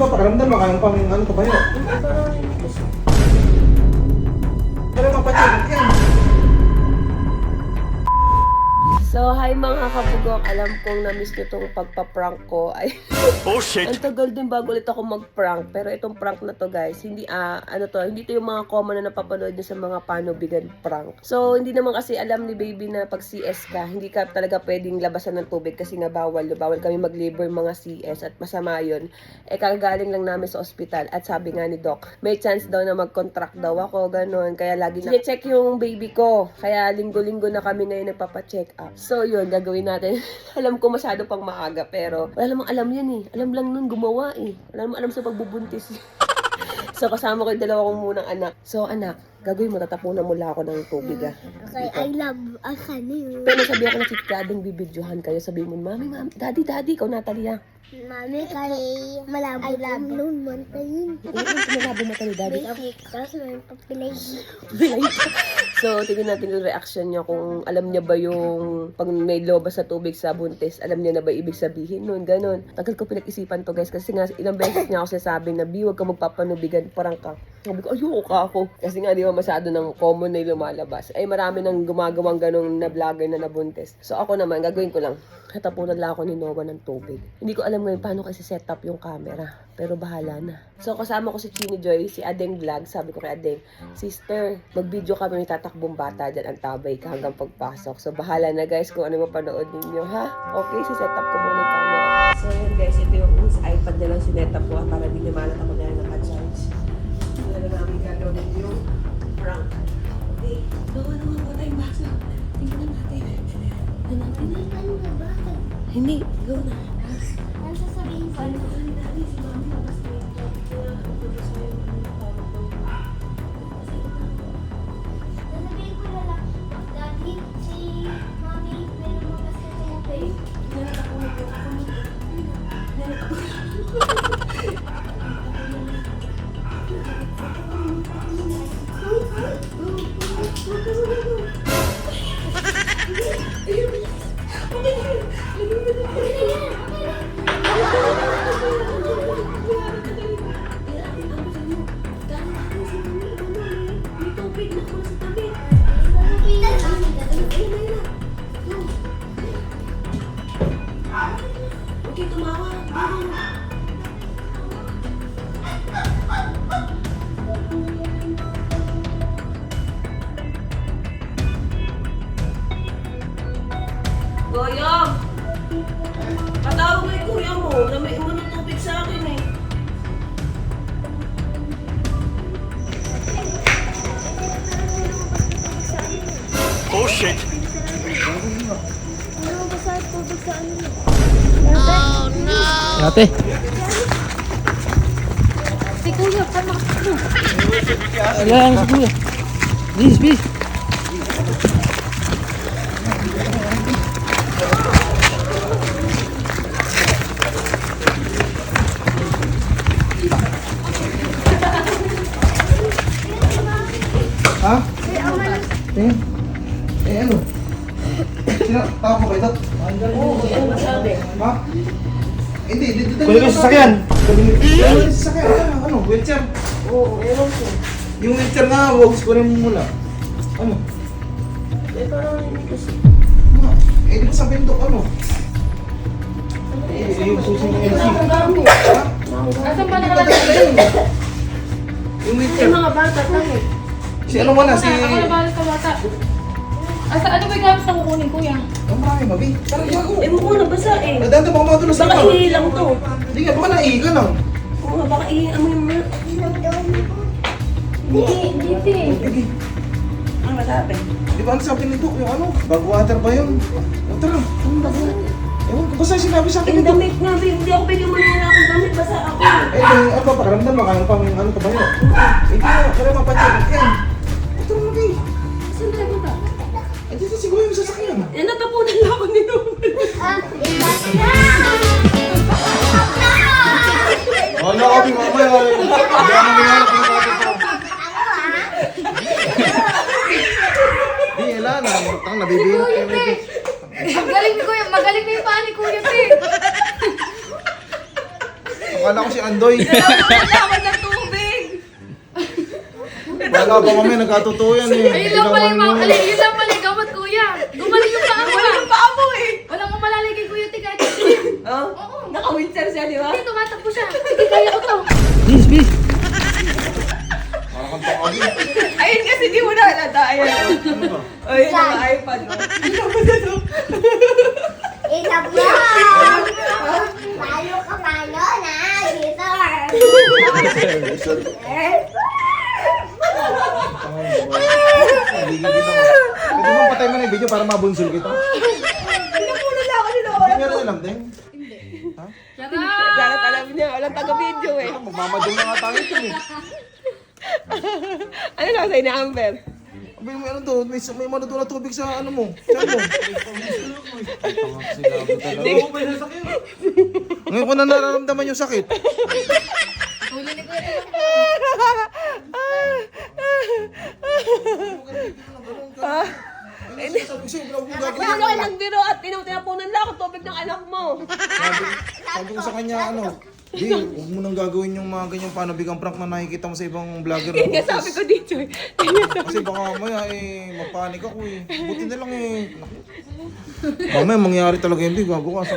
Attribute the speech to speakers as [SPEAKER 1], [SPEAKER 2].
[SPEAKER 1] pa, pakiramdam mo, kayang pang ano ka ba yun? Pero mapacheck yan.
[SPEAKER 2] So, hi mga kabugok. Alam kong na-miss nyo tong pagpa-prank ko. Ay,
[SPEAKER 3] Oh shit!
[SPEAKER 2] ang tagal din bago ulit ako mag-prank. Pero itong prank na to guys, hindi, ah, ano to, hindi to yung mga common na napapanood nyo sa mga panubigan prank. So, hindi naman kasi alam ni baby na pag CS ka, hindi ka talaga pwedeng labasan ng tubig kasi nga bawal. Bawal kami mag-labor mga CS at masama yun. Eh, kagagaling lang namin sa ospital at sabi nga ni Doc, may chance daw na mag-contract daw ako, ganun. Kaya lagi na check yung baby ko. Kaya linggo-linggo na kami ngayon nagpapa-check up. So, yun, gagawin natin. alam ko masyado pang maaga, pero wala namang alam yan eh. Alam lang nun gumawa eh. Wala namang alam sa pagbubuntis. so, kasama ko yung dalawa kong munang anak. So, anak, gagawin mo, tatapunan mo lang ako ng tubig ah.
[SPEAKER 4] Okay, I love a kanin.
[SPEAKER 2] Pero sabi ako na si Kading bibidyohan kayo, sabi mo, Mami, Mami, Daddy, Daddy, ikaw Natalia.
[SPEAKER 4] Mami, kay malabo I love.
[SPEAKER 2] Ano yung sinalabo mo tayo, Daddy?
[SPEAKER 4] Basic, tapos may papilay.
[SPEAKER 2] so, tingnan natin yung reaction niya kung alam niya ba yung pag may lobas sa tubig sa buntis, alam niya na ba ibig sabihin nun, ganun. Tagal ko pinag-isipan to guys kasi nga ilang beses niya ako sinasabi na, Bi, huwag ka magpapanubigan, parang ka. Sabi ko, ayoko ako. Kasi nga, di ba masyado ng common na lumalabas. Ay, marami nang gumagawang ganong na vlogger na nabuntis. So, ako naman, gagawin ko lang. Katapunan lang ako ni Noah ng tubig. Hindi ko alam ngayon paano kasi set up yung camera. Pero bahala na. So, kasama ko si Chini Joy, si Adeng Vlog. Sabi ko kay Adeng, Sister, mag-video kami may tatakbong bata dyan. Ang tabay ka hanggang pagpasok. So, bahala na guys kung ano mapanood ninyo, ha? Okay, si set up ko muna yung camera. So, yun guys, ito yung iPad na lang sinet up ko para di ako na naka-charge. Ito na namin gagawin yung prank. Okay, gawa naman ko tayong basa. Tingnan natin. Tingnan natin.
[SPEAKER 4] Ano na ba?
[SPEAKER 2] Hindi, go na.
[SPEAKER 4] Ano sasabihin ko? Sasabihin
[SPEAKER 2] Patawag kay kuya mo na may umunong tubig sa akin eh.
[SPEAKER 3] Oh shit!
[SPEAKER 4] Ano sa ano?
[SPEAKER 5] Ate.
[SPEAKER 4] Si Kuya, paano ka?
[SPEAKER 5] Ayan, si kuya. Bis, bis.
[SPEAKER 1] Ha? Eh? Eh, ano? Sino? Tawag mo ba ito? Ha? Hindi, dito dito. Kunin mo sa sasakyan. Kunin mo sa sasakyan. Ano? Ano? Wheelchair?
[SPEAKER 2] Oo, meron ko.
[SPEAKER 1] Yung wheelchair na, huwag kunin mo muna. Ano?
[SPEAKER 2] Eh, parang hindi kasi.
[SPEAKER 1] Ano? Eh, di ba sabihin to, ano? Eh, yung susi ng LC.
[SPEAKER 2] Asan ba nakalagay?
[SPEAKER 1] Yung wheelchair.
[SPEAKER 2] Yung mga bata, tayo.
[SPEAKER 1] Si ano mo na, si...
[SPEAKER 6] Ako na balik ka bata. Asa ano ba yung gamit na kukunin kuya?
[SPEAKER 1] Ang marami, mabi. Parang iyak ko.
[SPEAKER 2] Eh, mukha na basa eh.
[SPEAKER 1] Eh, dati baka madulas
[SPEAKER 2] Baka
[SPEAKER 1] ka.
[SPEAKER 2] ihi lang to.
[SPEAKER 1] Hindi nga, baka naihi ka lang.
[SPEAKER 2] Oo nga, baka ihi. Amoy mo.
[SPEAKER 6] Hindi, hindi.
[SPEAKER 1] Sige.
[SPEAKER 2] Ang masabi.
[SPEAKER 1] Di ba ang sabi nito, yung ano? Bag water ba yun? O tara.
[SPEAKER 2] Ang bago.
[SPEAKER 1] Ewan ko, basta sinabi sa akin
[SPEAKER 2] Yung
[SPEAKER 1] nito.
[SPEAKER 2] damit nga, babe. Hindi ako pwede manila akong damit. Basa ako.
[SPEAKER 1] Eh, ano ba, pakiramdam mo, kayang pang ano ka ba yun? Hindi nga, kaya mapacheck yan. Eh,
[SPEAKER 2] natapunan lang ako ni.
[SPEAKER 4] Ah, na!
[SPEAKER 1] Wala kami mamaya. Hindi naman ginala kung bakit ko. Di, wala na. Tang nabibinat kayo.
[SPEAKER 6] Magaling ni kuya, magaling na yung paa ni kuya te.
[SPEAKER 1] Akala ko si Andoy.
[SPEAKER 2] Lawan ng tubig!
[SPEAKER 1] Wala pa kami, nagkatotoo yan eh.
[SPEAKER 6] Ayun lang pala yung mga,
[SPEAKER 1] Ginawa
[SPEAKER 6] alin,
[SPEAKER 1] niyo.
[SPEAKER 6] yun lang pala yung gamot kuya. Gumaling yung paa mo ah.
[SPEAKER 2] Yung paa mo eh!
[SPEAKER 6] Walang umalalay kay kuya Tika.
[SPEAKER 2] Oh, naka-wheelchair siya, di ba?
[SPEAKER 6] Hindi, tumatakbo siya. Hindi kaya ko to.
[SPEAKER 5] Bis, bis.
[SPEAKER 1] Parang kang tawagin.
[SPEAKER 2] Ayun kasi di mo na halata. Ayun. Ayun, ang iPad. oh.
[SPEAKER 4] Isa po! Paano ka paano na? Dito!
[SPEAKER 1] Hindi kita mo. Pwede mo patay mo na yung video para mabunsol kita.
[SPEAKER 2] Pinapunan lang ako nila.
[SPEAKER 1] Hindi nga rin alam, Deng.
[SPEAKER 2] Darat alam niya, walang taga-video eh.
[SPEAKER 1] Magmamadong na nga tayo ito eh.
[SPEAKER 2] Ano lang sa'yo ni Amber?
[SPEAKER 1] Abay mo ano to, may, may mano doon na tubig sa ano mo. Saan mo? Ngayon ko na nararamdaman yung sakit.
[SPEAKER 6] Huli ni kuya Tika.
[SPEAKER 1] Sabi ko sa'yo, huwag mong gagawin.
[SPEAKER 2] Ano ka nagbiro at tinutinapunan lang ako tubig ng anak mo.
[SPEAKER 1] Sabi, sabi ko sa kanya, ano, di, huwag mo nang gagawin yung mga ganyang panabigang prank na nakikita mo sa ibang vlogger.
[SPEAKER 2] Yun nga sabi ko dito eh.
[SPEAKER 1] Kasi baka mamaya eh, mapanik ako eh. Buti na lang eh. Mamaya mangyari talaga yun, di, gago ka. Sa...